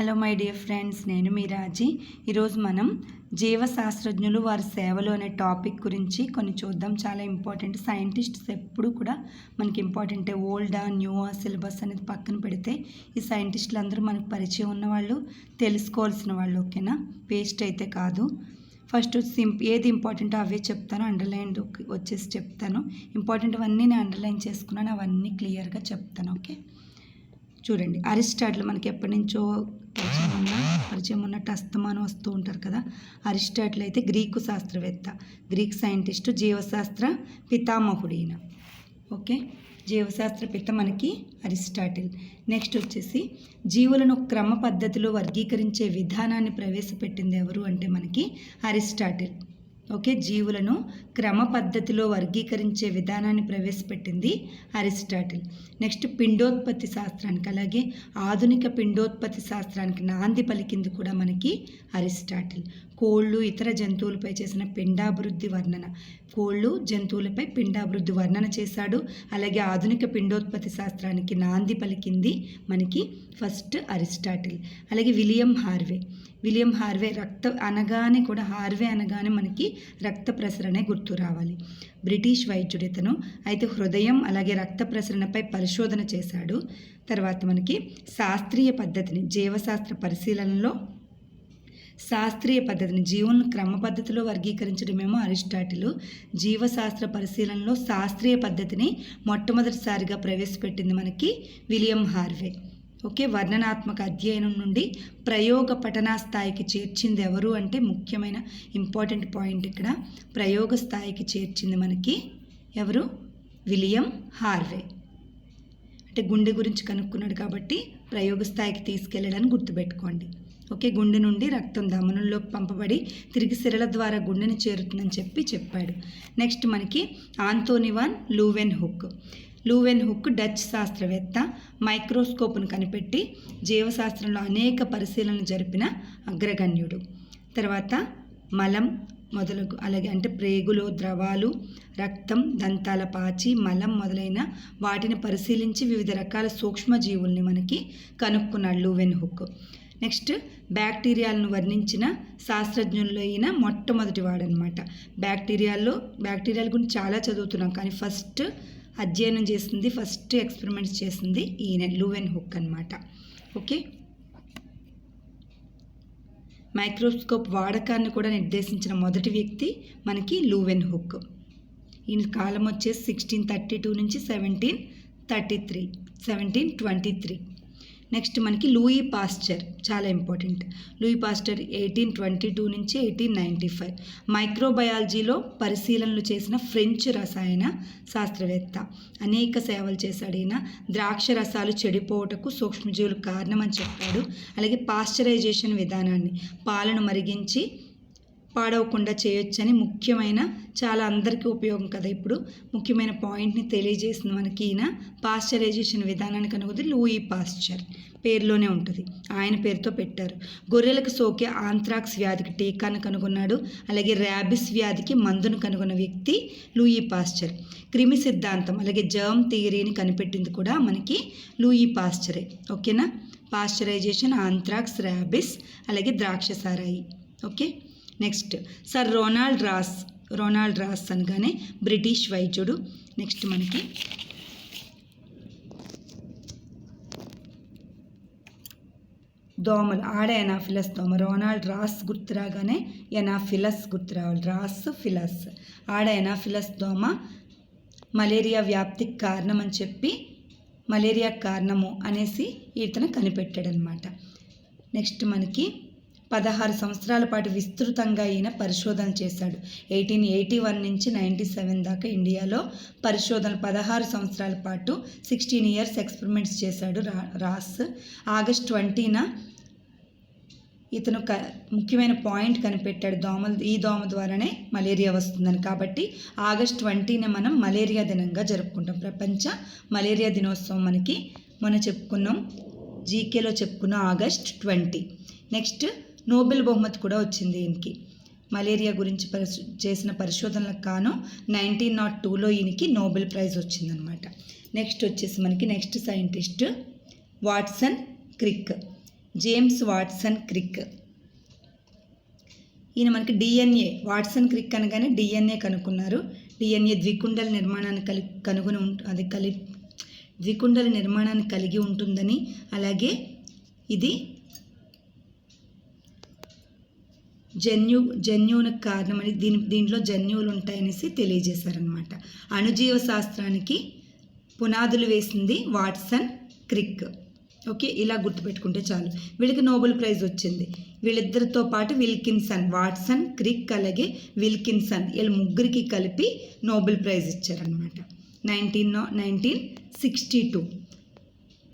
Hello my dear friends. నేను మీ రాజీ. ఈరోజు మనం జీవశాస్త్రజ్ఞులు వారి సేవలు అనే టాపిక్ గురించి కొన్ని చూద్దాం. చాలా ఇంపార్టెంట్. సైంటిస్ట్స్ ఎప్పుడు కూడా మనకి ఇంపార్టెంటే ఓల్డా న్యూవా సిలబస్ అనేది పక్కన పెడితే ఈ సైంటిస్టులు అందరూ మనకు పరిచయం ఉన్న వాళ్ళు తెలుసుకోవాల్సిన వాళ్ళు ఓకేనా? వేస్ట్ అయితే కాదు. ఫస్ట్ సింప్ ఏది ఇంపార్టెంటో అవే చెప్తాను. అండర్లైన్ వచ్చేసి చెప్తాను. ఇంపార్టెంట్ అవన్నీ నేను అండర్లైన్ చేసుకున్నాను. అవన్నీ క్లియర్గా చెప్తాను ఓకే? చూడండి. అరిస్టాటిల్ మనకి ఎప్పటి నుంచో పరిచయం ఉన్న పరిచయం ఉన్నట్టు అస్తమానం వస్తూ ఉంటారు కదా అరిస్టాటిల్ అయితే గ్రీకు శాస్త్రవేత్త గ్రీక్ సైంటిస్టు జీవశాస్త్ర పితామహుడు ఈయన ఓకే జీవశాస్త్ర పిత మనకి అరిస్టాటిల్. నెక్స్ట్ వచ్చేసి జీవులను క్రమ పద్ధతిలో వర్గీకరించే విధానాన్ని ప్రవేశపెట్టింది ఎవరు అంటే మనకి అరిస్టాటిల్. ఓకే జీవులను క్రమ పద్ధతిలో వర్గీకరించే విధానాన్ని ప్రవేశపెట్టింది అరిస్టాటిల్. నెక్స్ట్ పిండోత్పత్తి శాస్త్రానికి అలాగే ఆధునిక పిండోత్పత్తి శాస్త్రానికి నాంది పలికింది కూడా మనకి అరిస్టాటిల్. కోళ్ళు ఇతర జంతువులపై చేసిన పిండాభివృద్ధి వర్ణన. కోళ్ళు జంతువులపై పిండాభివృద్ధి వర్ణన చేశాడు. అలాగే ఆధునిక పిండోత్పత్తి శాస్త్రానికి నాంది పలికింది మనకి ఫస్ట్ అరిస్టాటిల్. అలాగే విలియం హార్వే. విలియం హార్వే రక్త అనగానే కూడా హార్వే అనగానే మనకి రక్త ప్రసరణే గుర్తు రావాలి. బ్రిటిష్ వైద్యుడు ఇతను. అయితే హృదయం అలాగే రక్త ప్రసరణపై పరిశోధన చేశాడు. తర్వాత మనకి శాస్త్రీయ పద్ధతిని జీవశాస్త్ర పరిశీలనలో శాస్త్రీయ పద్ధతిని జీవులను క్రమ పద్ధతిలో వర్గీకరించడమేమో అరిస్టాటిల్. జీవశాస్త్ర పరిశీలనలో శాస్త్రీయ పద్ధతిని మొట్టమొదటిసారిగా ప్రవేశపెట్టింది మనకి విలియం హార్వే. ఓకే వర్ణనాత్మక అధ్యయనం నుండి ప్రయోగ పఠనా స్థాయికి చేర్చింది ఎవరు అంటే ముఖ్యమైన ఇంపార్టెంట్ పాయింట్ ఇక్కడ ప్రయోగ స్థాయికి చేర్చింది మనకి ఎవరు? William Harvey. అంటే గుండె గురించి కనుక్కున్నాడు కాబట్టి ప్రయోగ స్థాయికి తీసుకెళ్ళడానికి గుర్తుపెట్టుకోండి. ఓకే గుండె నుండి రక్తం ధమనుల్లోకి పంపబడి తిరిగి సిరల ద్వారా గుండెని చేరుతుందని చెప్పి చెప్పాడు. నెక్స్ట్ మనకి Antonie van Leeuwenhoek. Leeuwenhoek Dutch శాస్త్రవేత్త మైక్రోస్కోప్ను కనిపెట్టి జీవశాస్త్రంలో అనేక పరిశీలనలు జరిపిన అగ్రగణ్యుడు. తర్వాత మలం మొదలగు అలాగే అంటే ప్రేగులో ద్రవాలు రక్తం దంతాల పాచి మలం మొదలైన వాటిని పరిశీలించి వివిధ రకాల సూక్ష్మజీవుల్ని మనకి కనుక్కున్నాడు లూవెన్ హుక్. నెక్స్ట్ బ్యాక్టీరియాలను వర్ణించిన శాస్త్రజ్ఞుల్లో అయిన మొట్టమొదటి వాడనమాట బ్యాక్టీరియాల్లో బ్యాక్టీరియాల గురించి చాలా చదువుతున్నాం కానీ ఫస్ట్ అధ్యయనం చేసింది ఫస్ట్ ఎక్స్పెరిమెంట్స్ చేసింది ఈయన లూవెన్ హుక్ అనమాట ఓకే? మైక్రోస్కోప్ వాడకాన్ని కూడా నిర్దేశించిన మొదటి వ్యక్తి మనకి లూవెన్ హుక్. ఈయన కాలం వచ్చేసి సిక్స్టీన్ థర్టీ టూ నుంచి seventeen thirty three seventeen twenty three. Next మనకి లూయి పాస్చర్ చాలా important. Louis Pasteur eighteen twenty two నుంచి ఎయిటీన్ నైంటీ ఫైవ్. మైక్రోబయాలజీలో పరిశీలనలు చేసిన ఫ్రెంచ్ రసాయన శాస్త్రవేత్త. అనేక సేవలు చేశాడు ఈయన. ద్రాక్ష రసాలు చెడిపోవటకు సూక్ష్మజీవులు కారణమని చెప్పాడు. అలాగే పాస్చరైజేషన్ విధానాన్ని. పాలను మరిగించి పాడవకుండా చేయొచ్చని ముఖ్యమైన చాలా అందరికీ ఉపయోగం కదా ఇప్పుడు. ముఖ్యమైన పాయింట్ని తెలియజేసింది మనకి ఈయన. పాశ్చరైజేషన్ విధానానికి అనుకుంది లూయి పాశ్చర్ పేరులోనే ఉంటుంది. ఆయన పేరుతో పెట్టారు. గొర్రెలకు సోకే ఆంథ్రాక్స్ వ్యాధికి టీకాను కనుగొన్నాడు. అలాగే ర్యాబిస్ వ్యాధికి మందును కనుగొన్న వ్యక్తి లూయి పాశ్చర్. క్రిమి సిద్ధాంతం అలాగే జర్మ్ థియరీని కనిపెట్టింది కూడా మనకి లూయి పాశ్చరే. ఓకేనా? పాశ్చరైజేషన్ ఆంథ్రాక్స్ ర్యాబిస్ అలాగే ద్రాక్ష సారాయి okay? Next. Sir Ronald Ross Ronald Ross అనగానే బ్రిటిష్ వైద్యుడు. నెక్స్ట్ మనకి. దోమలు ఆడ ఎనాఫిలస్ దోమ. రొనాల్డ్ రాస్ గుర్తురాగానే ఎనాఫిలస్ గుర్తురావాలి రాస్ ఫిలస్. ఆడ ఎనాఫిలస్ దోమ మలేరియా వ్యాప్తికి కారణం అని చెప్పి మలేరియా కారణము అనేసి ఇతను కనిపెట్టాడనమాట. నెక్స్ట్ మనకి పదహారు సంవత్సరాల పాటు విస్తృతంగా ఈయన పరిశోధన చేశాడు. ఎయిటీన్ ఎయిటీ వన్ నుంచి నైంటీ సెవెన్ దాకా ఇండియాలో పరిశోధన పదహారు సంవత్సరాల పాటు సిక్స్టీన్ ఇయర్స్ ఎక్స్పెరిమెంట్స్ చేశాడు రా రాస్. ఆగస్ట్ ట్వంటీన ఇతను క ముఖ్యమైన పాయింట్ కనిపెట్టాడు. దోమలు ఈ దోమ ద్వారానే మలేరియా వస్తుందని. కాబట్టి ఆగస్ట్ ట్వంటీన మనం మలేరియా దినంగా జరుపుకుంటాం. ప్రపంచ మలేరియా దినోత్సవం మనకి మనం చెప్పుకున్నాం. జీకేలో చెప్పుకున్న ఆగస్ట్ ట్వంటీ. నెక్స్ట్ నోబెల్ బహుమతి కూడా వచ్చింది ఈయనకి. మలేరియా గురించి పరిశో చేసిన పరిశోధనలకు కాను నైన్టీన్ నాట్ టూలో ఈయనకి నోబెల్ ప్రైజ్ వచ్చిందనమాట. నెక్స్ట్ వచ్చేసి మనకి next scientist Watson Crick. James Watson Crick. ఈయన మనకి డిఎన్ఏ వాట్సన్ క్రిక్ అనగానే డిఎన్ఏ కనుక్కున్నారు. డిఎన్ఏ ద్వికుండల నిర్మాణాన్ని కలి కనుగొని అది కలి ద్వికుండల నిర్మాణాన్ని కలిగి ఉంటుందని అలాగే ఇది జన్యు జన్యువునికి కారణమని దీని దీంట్లో జన్యువులు ఉంటాయనేసి తెలియజేశారనమాట అణుజీవ శాస్త్రానికి పునాదులు వేసింది వాట్సన్ క్రిక్. ఓకే ఇలా గుర్తుపెట్టుకుంటే చాలు. వీళ్ళకి నోబెల్ ప్రైజ్ వచ్చింది. వీళ్ళిద్దరితో పాటు విల్కిన్సన్ వాట్సన్ క్రిక్ అలాగే విల్కిన్సన్ వీళ్ళ ముగ్గురికి కలిపి నోబెల్ ప్రైజ్ ఇచ్చారనమాట nineteen nineteen sixty two.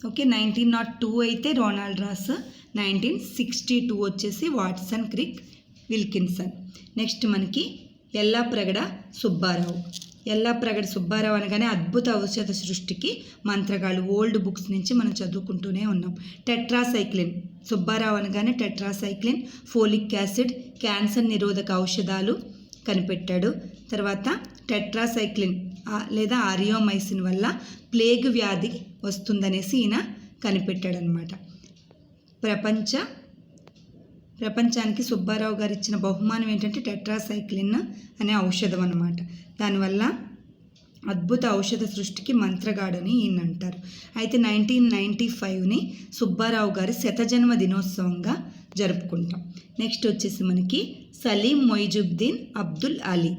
Okay nineteen nought two అయితే Ronald Ross nineteen sixty two వచ్చేసి వాట్సన్ క్రిక్ విల్కిన్సన్ నెక్స్ట్ మనకి ఎల్లాప్రగడ సుబ్బారావు. ఎల్లాప్రగడ సుబ్బారావు అనగానే అద్భుత ఔషధ సృష్టికి మంత్రగాళ్ళు ఓల్డ్ బుక్స్ నుంచి మనం చదువుకుంటూనే ఉన్నాం. టెట్రాసైక్లిన్ సుబ్బారావు అనగానే టెట్రాసైక్లిన్ ఫోలిక్ యాసిడ్ క్యాన్సర్ నిరోధక ఔషధాలు కనిపెట్టాడు. తర్వాత టెట్రాసైక్లిన్ లేదా ఆరియోమైసిన్ వల్ల ప్లేగ్ వ్యాధి వస్తుందనేసి ఈయన కనిపెట్టాడనమాట. ప్రపంచ ప్రపంచానికి సుబ్బారావు గారు ఇచ్చిన బహుమానం ఏంటంటే టెట్రాసైక్లిన్ అనే ఔషధం అన్నమాట. దానివల్ల అద్భుత ఔషధ సృష్టికి మంత్రగాడని ఈయన అంటారు. అయితే నైన్టీన్ నైంటీ ఫైవ్ని సుబ్బారావు గారి శతజన్మ దినోత్సవంగా జరుపుకుంటాం. నెక్స్ట్ వచ్చేసి మనకి సలీం మొయిజుద్దీన్ అబ్దుల్ అలీ.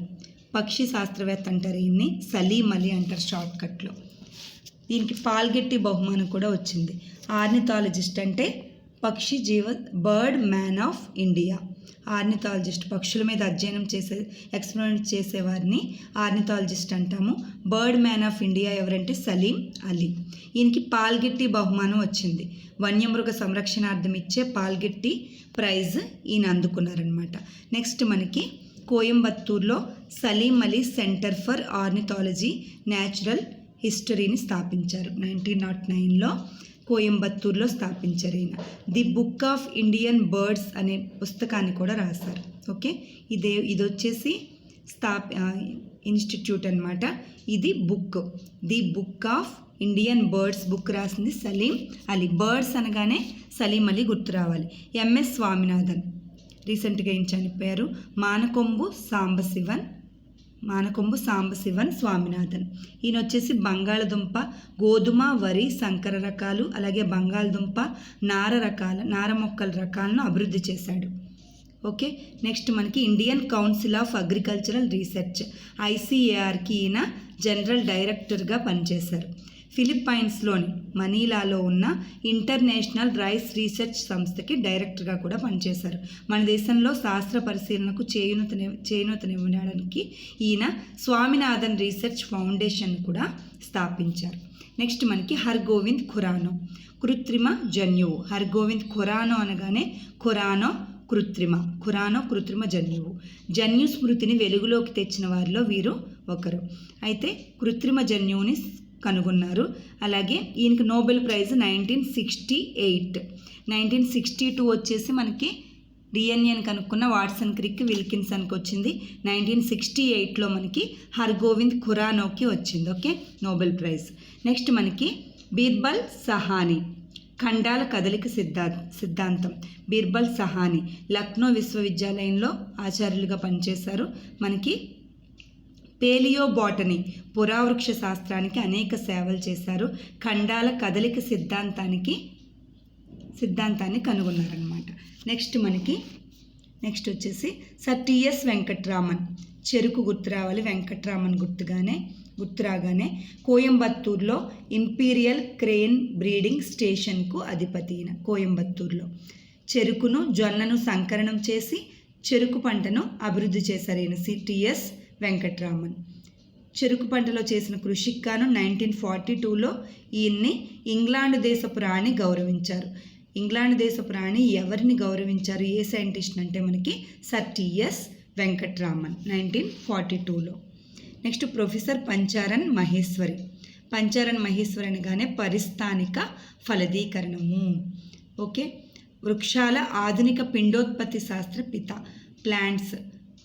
పక్షి శాస్త్రవేత్త అంటారు ఈయన్ని. సలీం అలీ అంటారు షార్ట్కట్లో దీనికి పాల్గెట్టి బహుమానం కూడా వచ్చింది. ఆర్నిథాలజిస్ట్ అంటే పక్షి జీవ bird man of India. Ornithologist పక్షుల మీద అధ్యయనం చేసే ఎక్స్పెరిమెంట్ చేసేవారిని ఆర్నిథాలజిస్ట్ అంటాము. బర్డ్ మ్యాన్ ఆఫ్ ఇండియా ఎవరంటే సలీం అలీ. ఈయనకి పాల్గిట్టి బహుమానం వచ్చింది. వన్యమృగ సంరక్షణార్థం ఇచ్చే పాల్గిట్టి ప్రైజ్ ఈయన అందుకున్నారనమాట నెక్స్ట్ మనకి కోయంబత్తూర్లో Salim Ali centre for ornithology natural హిస్టరీని స్థాపించారు. నైన్టీన్ నాట్ నైన్లో కోయంబత్తూర్లో స్థాపించారు ఈయన. The book of Indian birds అనే పుస్తకాన్ని కూడా రాశారు. ఓకే? ఇదే ఇది వచ్చేసి స్థాప ఇన్స్టిట్యూట్ అనమాట ఇది book. The book of Indian birds book రాసింది సలీం అలీ. బర్డ్స్ అనగానే సలీం అలీ గుర్తు రావాలి. ఎంఎస్ స్వామినాథన్. రీసెంట్గా ఏం చనిపోయారు? మానకొంబు సాంబశివన్. మానకొంబు సాంబశివన్ స్వామినాథన్. ఈయన వచ్చేసి బంగాళదుంప గోధుమ వరి సంకర రకాలు అలాగే బంగాళదుంప నార రకాల నార మొక్కల రకాలను అభివృద్ధి చేశాడు. ఓకే నెక్స్ట్ మనకి Indian council of agricultural research ఐసీఏఆర్కి ఈయన జనరల్ డైరెక్టర్గా పనిచేశారు. ఫిలిప్పైన్స్లోని మనీలాలో ఉన్న ఇంటర్నేషనల్ రైస్ రీసెర్చ్ సంస్థకి డైరెక్టర్గా కూడా పనిచేశారు. మన దేశంలో శాస్త్ర పరిశీలనకు చేయూతని చేయూతనివ్వడానికి ఈయన స్వామినాథన్ రీసెర్చ్ ఫౌండేషన్ కూడా స్థాపించారు. నెక్స్ట్ మనకి హర్గోవింద్ ఖురానో కృత్రిమ జన్యువు. హర్గోవింద్ ఖురానో అనగానే ఖురానో కృత్రిమ ఖురానో కృత్రిమ జన్యువు. జన్యు స్మృతిని వెలుగులోకి తెచ్చిన వారిలో వీరు ఒకరు. అయితే కృత్రిమ జన్యువుని కనుగొన్నారు. అలాగే ఈయనకి Nobel prize nineteen sixty eight. Nineteen sixty two వచ్చేసి మనకి డిఎన్ఏని కనుక్కున్న వాట్సన్ క్రిక్ విల్కిన్సన్కి వచ్చింది. నైన్టీన్ సిక్స్టీ ఎయిట్లో మనకి హర్గోవింద్ ఖురానోకి వచ్చింది. ఓకే? Nobel prize. నెక్స్ట్ మనకి బీర్బల్ సహాని ఖండాల కదలిక సిద్ధా సిద్ధాంతం. బీర్బల్ సహాని లక్నో విశ్వవిద్యాలయంలో ఆచార్యులుగా పనిచేశారు. మనకి పేలియోబాటనీ పురావృక్ష శాస్త్రానికి అనేక సేవలు చేశారు. ఖండాల కదలిక సిద్ధాంతానికి సిద్ధాంతాన్ని కనుగొన్నారనమాట నెక్స్ట్ మనకి నెక్స్ట్ వచ్చేసి సర్ టిఎస్ వెంకట్రామన్. చెరుకు గుర్తు రావాలి. వెంకట్రామన్ గుర్తుగానే గుర్తురాగానే కోయంబత్తూర్లో ఇంపీరియల్ క్రెయిన్ బ్రీడింగ్ స్టేషన్కు అధిపతి కోయంబత్తూర్లో. చెరుకును జొన్నను సంకరణం చేసి చెరుకు పంటను అభివృద్ధి చేశారు ఈయన సిటిఎస్ వెంకట్రామన్. చెరుకు పంటలో చేసిన కృషికి గాను నైన్టీన్ ఫార్టీ టూలో ఈయన్ని ఇంగ్లాండ్ దేశపు రాణి గౌరవించారు. ఇంగ్లాండ్ దేశపు రాణి ఎవరిని గౌరవించారు? ఏ సైంటిస్ట్ అంటే మనకి sir T S Venkatraman nineteen forty టూలో. Next professor Panchanan Maheshwari. Panchanan Maheshwari అనగానే పరిస్థానిక ఫలదీకరణము. ఓకే? వృక్షాల ఆధునిక పిండోత్పత్తి శాస్త్ర పిత. ప్లాంట్స్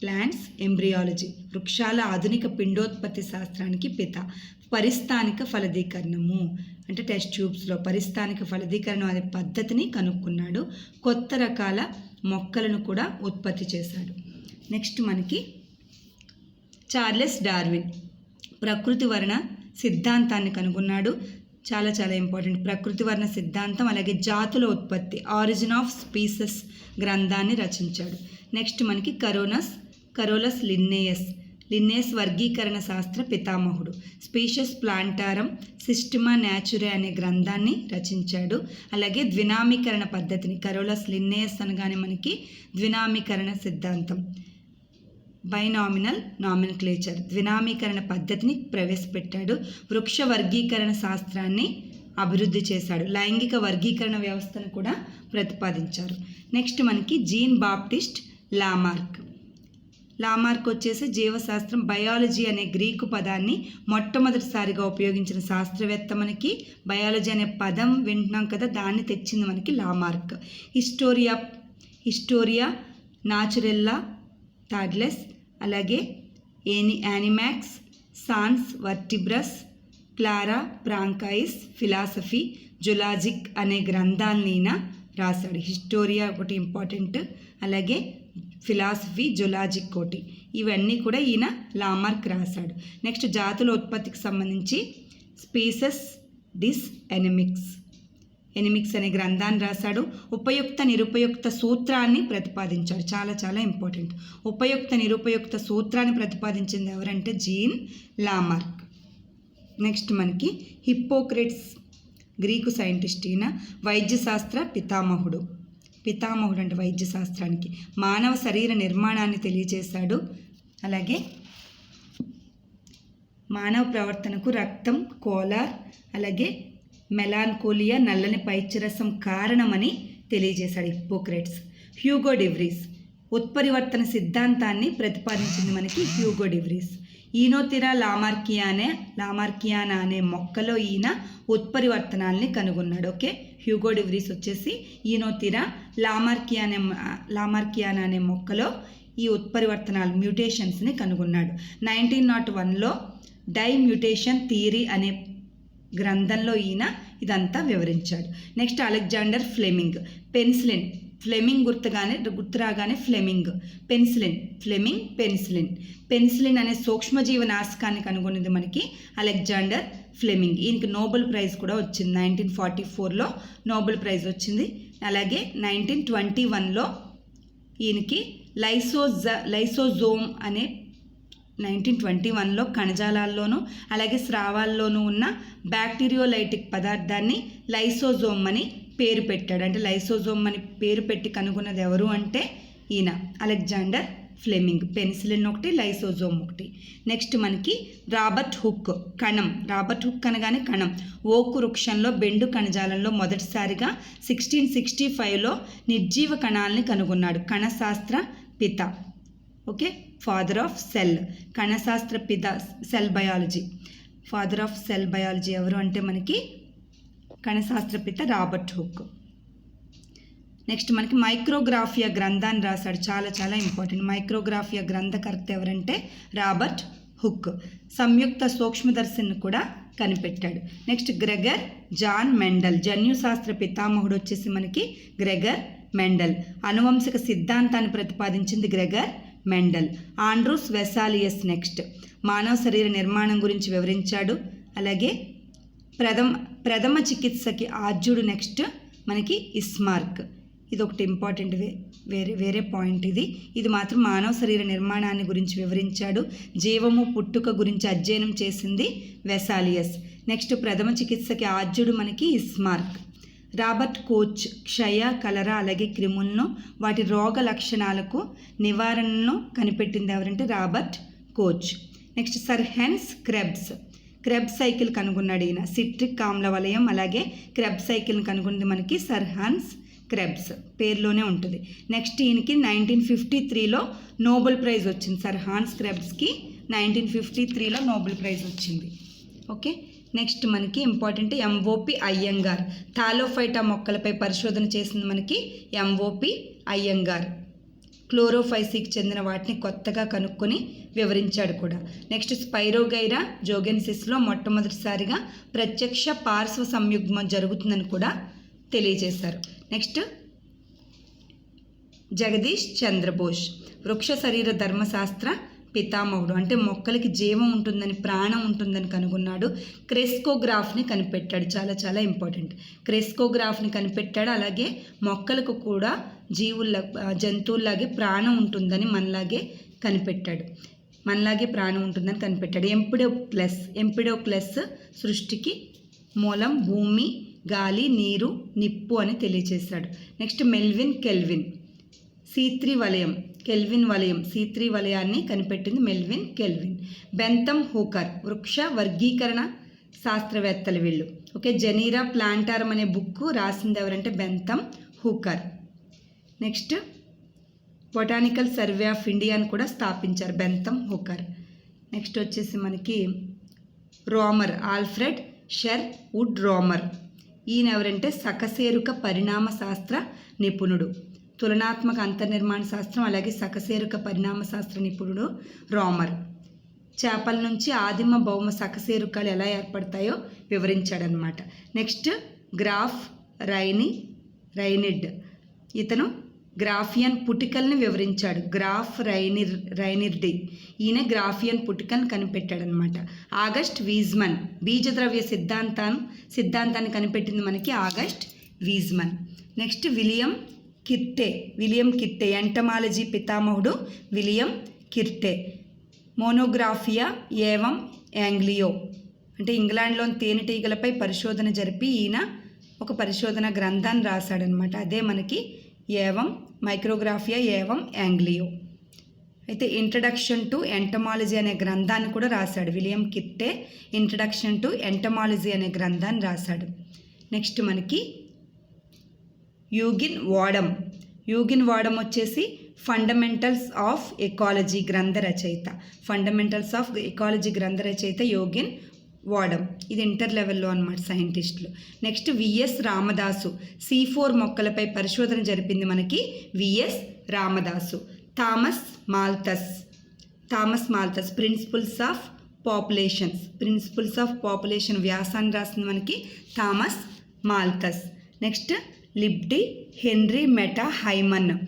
ప్లాంట్స్ ఎంబ్రియాలజీ వృక్షాల ఆధునిక పిండోత్పత్తి శాస్త్రానికి పిత. పరిస్థానిక ఫలదీకరణము. అంటే టెస్ట్ ట్యూబ్స్లో పరిస్థానిక ఫలదీకరణం అనే పద్ధతిని కనుక్కున్నాడు. కొత్త రకాల మొక్కలను కూడా ఉత్పత్తి చేశాడు. నెక్స్ట్ మనకి చార్లెస్ డార్విన్. ప్రకృతి వర్ణ సిద్ధాంతాన్ని కనుగొన్నాడు. చాలా చాలా ఇంపార్టెంట్. ప్రకృతి వర్ణ సిద్ధాంతం అలాగే జాతుల ఉత్పత్తి ఆరిజిన్ ఆఫ్ స్పీసెస్ గ్రంథాన్ని రచించాడు. నెక్స్ట్ మనకి కరోనస్ కరోలస్ లిన్నేయస్ లిన్నేయస్ వర్గీకరణ శాస్త్ర పితామహుడు. స్పీషస్ ప్లాంటారం సిస్టమా న్యాచురే అనే గ్రంథాన్ని రచించాడు. అలాగే ద్వినామీకరణ పద్ధతిని కరోలస్ లిన్నేయస్ అనగానే మనకి ద్వినామీకరణ సిద్ధాంతం. బైనామినల్ నామినక్లేచర్ ద్వినామీకరణ పద్ధతిని ప్రవేశపెట్టాడు. వృక్ష వర్గీకరణ శాస్త్రాన్ని అభివృద్ధి చేశాడు. లైంగిక వర్గీకరణ వ్యవస్థను కూడా ప్రతిపాదించారు. నెక్స్ట్ మనకి జీన్ బాప్టిస్ట్ లామార్క్ లామార్క్ వచ్చేసి జీవశాస్త్రం బయాలజీ అనే గ్రీకు పదాన్ని మొట్టమొదటిసారిగా ఉపయోగించిన శాస్త్రవేత్త మనకి బయాలజీ అనే పదం వింటున్నాం కదా దాన్ని తెచ్చింది మనకి లామార్క్. హిస్టోరియా హిస్టోరియా నాచురెల్లా టాడ్లెస్ అలాగే ఏని యానిమాక్స్ సాన్స్ వర్టిబ్రస్ క్లారా ప్రాంకాయిస్ ఫిలాసఫీ జులాజిక్ అనే గ్రంథాలనైనా రాశాడు. హిస్టోరియా ఒకటి ఇంపార్టెంట్. అలాగే ఫిలాసఫీ జులాజిక్ కోటి. ఇవన్నీ కూడా ఈయన లామార్క్ రాశాడు. నెక్స్ట్ జాతుల ఉత్పత్తికి సంబంధించి స్పీసెస్ డిస్ ఎనిమిక్స్. ఎనిమిక్స్ అనే గ్రంథాన్ని రాశాడు. ఉపయుక్త నిరుపయుక్త సూత్రాన్ని ప్రతిపాదించాడు. చాలా చాలా ఇంపార్టెంట్. ఉపయుక్త నిరుపయుక్త సూత్రాన్ని ప్రతిపాదించింది ఎవరంటే జీన్ లామార్క్. నెక్స్ట్ మనకి హిప్పోక్రెట్స్ గ్రీకు సైంటిస్ట్ ఈయన వైద్యశాస్త్ర పితామహుడు. పితామహుడు అంటే వైద్య శాస్త్రానికి మానవ శరీర నిర్మాణాన్ని తెలియజేశాడు. అలాగే మానవ ప్రవర్తనకు రక్తం కోలార్ అలాగే మెలాన్కోలియా నల్లని పైచ్యరసం కారణమని తెలియజేశాడు హిప్పోక్రేట్స్. హ్యూగో డివ్రీస్ ఉత్పరివర్తన సిద్ధాంతాన్ని ప్రతిపాదించింది మనకి హ్యూగో డివ్రీస్. ఈనోతిరా లామార్కియానే లామార్కియానా అనే మొక్కలో ఈయన ఉత్పరివర్తనాల్ని కనుగొన్నాడు. ఓకే? హ్యూగో డివ్రీస్ వచ్చేసి ఈనోతిరా లామార్కియానే లామార్కియానా అనే మొక్కలో ఈ ఉత్పరివర్తనాలు మ్యూటేషన్స్ని కనుగొన్నాడు. నైన్టీన్ నాట్ వన్లో డై మ్యూటేషన్ థియరీ అనే గ్రంథంలో ఈయన ఇదంతా వివరించాడు. Next Alexander Fleming. Penicillin. Fleming గుర్తుగానే గుర్తురాగానే Fleming. Penicillin. Fleming penicillin. Penicillin అనే సూక్ష్మజీవ నాశకాన్ని కనుగొన్నది మనకి అలెగ్జాండర్ ఫ్లెమింగ్. ఈయనకి నోబెల్ ప్రైజ్ కూడా వచ్చింది. నైన్టీన్ ఫార్టీ ఫోర్లో నోబెల్ ప్రైజ్ వచ్చింది. అలాగే నైన్టీన్ ట్వంటీ వన్లో ఈయనకి లైసోజ లైసోజోమ్ అనే నైన్టీన్ ట్వంటీ వన్లో కణజాలాల్లోనూ అలాగే స్రావాల్లోనూ ఉన్న బ్యాక్టీరియోలైటిక్ పదార్థాన్ని లైసోజోమ్ అని పేరు పెట్టాడు. అంటే లైసోజోమ్ అని పేరు పెట్టి కనుగొన్నది ఎవరు అంటే ఈయన అలెగ్జాండర్ ఫ్లెమింగ్ పెన్సిలిన్ ఒకటి లైసోజోమ్ ఒకటి. నెక్స్ట్ మనకి రాబర్ట్ హుక్ కణం. రాబర్ట్ హుక్ అనగానే కణం. ఓకు వృక్షంలో బెండు కణజాలంలో మొదటిసారిగా సిక్స్టీన్ సిక్స్టీ ఫైవ్లో నిర్జీవ కణాలని కనుగొన్నాడు. కణశాస్త్ర పిత. ఓకే? ఫాదర్ ఆఫ్ సెల్ కణశాస్త్ర పిత cell biology father of cell biology ఎవరు అంటే మనకి కణశాస్త్ర పిత రాబర్ట్ హుక్. నెక్స్ట్ మనకి మైక్రోగ్రాఫియా గ్రంథాన్ని రాశాడు. చాలా చాలా ఇంపార్టెంట్. మైక్రోగ్రాఫియా గ్రంథకర్త ఎవరంటే రాబర్ట్ హుక్. సంయుక్త సూక్ష్మదర్శిని కూడా కనిపెట్టాడు. Next Gregor Johann Mendel. జన్యుశాస్త్ర పితామహుడు వచ్చేసి మనకి గ్రెగర్ మెండల్. అనువంశిక సిద్ధాంతాన్ని ప్రతిపాదించింది Gregor Mendel. Andreas Vesalius next. మానవ శరీర నిర్మాణం గురించి వివరించాడు. అలాగే ప్రథమ ప్రథమ చికిత్సకి ఆర్జుడు నెక్స్ట్ మనకి ఇస్మార్క్. ఇది ఒకటి ఇంపార్టెంట్ వే వేరే వేరే పాయింట్ ఇది. ఇది మాత్రం మానవ శరీర నిర్మాణాన్ని గురించి వివరించాడు. జీవము పుట్టుక గురించి అధ్యయనం చేసింది వెసాలియస్. నెక్స్ట్ ప్రథమ చికిత్సకి ఆద్యుడు మనకి ఇస్మార్క్. రాబర్ట్ కోచ్ క్షయ కలరా అలాగే క్రిములను వాటి రోగ లక్షణాలకు నివారణను కనిపెట్టింది ఎవరంటే Robert Koch. Next sir Hans Krebs Krebs cycle కనుగొన్నాడు ఈయన. సిట్రిక్ ఆమ్ల వలయం అలాగే క్రెబ్ సైకిల్ని కనుగొన్నది మనకి సర్ హన్స్ క్రెబ్స్ పేరులోనే ఉంటుంది. నెక్స్ట్ ఈయనకి నైన్టీన్ ఫిఫ్టీ త్రీలో నోబెల్ ప్రైజ్ వచ్చింది. సార్ హాన్స్ క్రెబ్స్కి నైన్టీన్ ఫిఫ్టీ త్రీలో నోబెల్ ప్రైజ్ వచ్చింది. ఓకే నెక్స్ట్ మనకి important M O P Iyengar Thallophyta మొక్కలపై పరిశోధన చేసింది మనకి ఎంఓపి అయ్యంగార్ క్లోరోఫైసీకి చెందిన వాటిని కొత్తగా కనుక్కొని వివరించాడు కూడా. నెక్స్ట్ స్పైరోగైరా జోగెన్సిస్లో మొట్టమొదటిసారిగా ప్రత్యక్ష పార్శ్వ సంయుగ్మం జరుగుతుందని కూడా తెలియజేశారు. నెక్స్ట్. జగదీష్ చంద్రబోస్. వృక్ష శరీర ధర్మశాస్త్ర పితామహుడు. అంటే మొక్కలకి జీవం ఉంటుందని ప్రాణం ఉంటుందని కనుగొన్నాడు. క్రెస్కోగ్రాఫ్ని కనిపెట్టాడు. చాలా చాలా ఇంపార్టెంట్. క్రెస్కోగ్రాఫ్ని కనిపెట్టాడు. అలాగే మొక్కలకు కూడా జీవుల జంతువుల్లాగే ప్రాణం ఉంటుందని మనలాగే కనిపెట్టాడు. మనలాగే ప్రాణం ఉంటుందని కనిపెట్టాడు. ఎంపిడోక్లెస్ ఎంపిడోక్లెస్ సృష్టికి మూలం భూమి గాలి నీరు నిప్పు అని తెలియజేశాడు నెక్స్ట్ మెల్విన్ కెల్విన్. సీత్రి వలయం కెల్విన్ వలయం. సీత్రి వలయాన్ని కనిపెట్టింది మెల్విన్ కెల్విన్. బెంతం హూకర్. వృక్ష వర్గీకరణ శాస్త్రవేత్తలు వీళ్ళు. ఓకే జనీరా ప్లాంటారం అనే బుక్ రాసింది ఎవరంటే Bentham Hooker. Next botanical survey of ఇండియాని కూడా స్థాపించారు బెంతం హూకర్. నెక్స్ట్ వచ్చేసి మనకి రోమర్. Alfred షెర్ would రోమర్. ఈయన ఎవరంటే సకశేరుక పరిణామ శాస్త్ర నిపుణుడు. తులనాత్మక అంతర్నిర్మాణ శాస్త్రం అలాగే సకశేరుక పరిణామ శాస్త్ర నిపుణుడు రోమర్. చేపల నుంచి ఆదిమ భౌమ సకశేరుకాలు ఎలా ఏర్పడతాయో వివరించాడనమాట నెక్స్ట్ గ్రాఫ్ రైని రైనిడ్. ఇతను గ్రాఫియన్ పుటికల్ని వివరించాడు. గ్రాఫ్ రైనిర్ రైనిర్డి. ఈయన గ్రాఫియన్ పుటికల్ని కనిపెట్టాడనమాట ఆగస్ట్ వీజ్మన్. బీజద్రవ్య సిద్ధాంతాన్ని సిద్ధాంతాన్ని కనిపెట్టింది మనకి August Weismann. Next William Kirby. William Kirby. Entomology పితామహుడు విలియం కిర్టే. మోనోగ్రాఫియా ఏవం యాంగ్లియో. అంటే ఇంగ్లాండ్లోని తేనెటీగలపై పరిశోధన జరిపి ఈయన ఒక పరిశోధన గ్రంథాన్ని రాశాడనమాట అదే మనకి ఏవం మైక్రోగ్రాఫియా ఏవం యాంగ్లియో. అయితే ఇంట్రడక్షన్ టు ఎంటమాలజీ అనే గ్రంథాన్ని కూడా రాశాడు విలియం కిట్టే. ఇంట్రడక్షన్ టు ఎంటమాలజీ అనే గ్రంథాన్ని రాశాడు. నెక్స్ట్ మనకి యూగిన్ వాడం యూగిన్ వాడమ్ వచ్చేసి ఫండమెంటల్స్ ఆఫ్ ఎకాలజీ గ్రంథ రచయిత. ఫండమెంటల్స్ ఆఫ్ ఎకాలజీ గ్రంథ రచయిత యోగిన్ వాడం ఇది ఇంటర్ లెవెల్లో అనమాట సైంటిస్టులు. Next V S Ramadas. C four మొక్కలపై పరిశోధన జరిపింది మనకి V S Ramadas. Thomas Malthus. Thomas Malthus principles of populations. Principles of population వ్యాసాన్ని రాసింది మనకి Thomas Malthus. Next లిబ్డి Henrietta Hyman.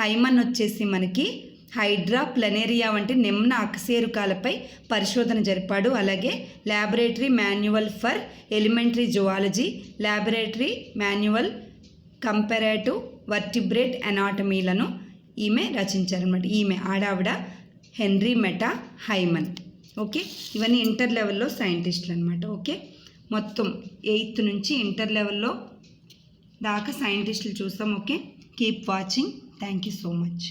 Hyman వచ్చేసి మనకి హైడ్రా ప్లనేరియా వంటి నిమ్న అకశేరుకాలపై పరిశోధన జరిపాడు. అలాగే laboratory manual for elementary zoology laboratory manual comparative vertebrate అనాటమీలను ఈమె రచించారనమాట ఈమె ఆడావిడ హెన్రీ మెటా హైమన్ ఓకే? ఇవన్నీ ఇంటర్ లెవెల్లో సైంటిస్టులు అనమాట ఓకే? మొత్తం ఎయిత్ నుంచి ఇంటర్ లెవెల్లో దాకా సైంటిస్టులు చూస్తాం okay? Keep watching. Thank you so much.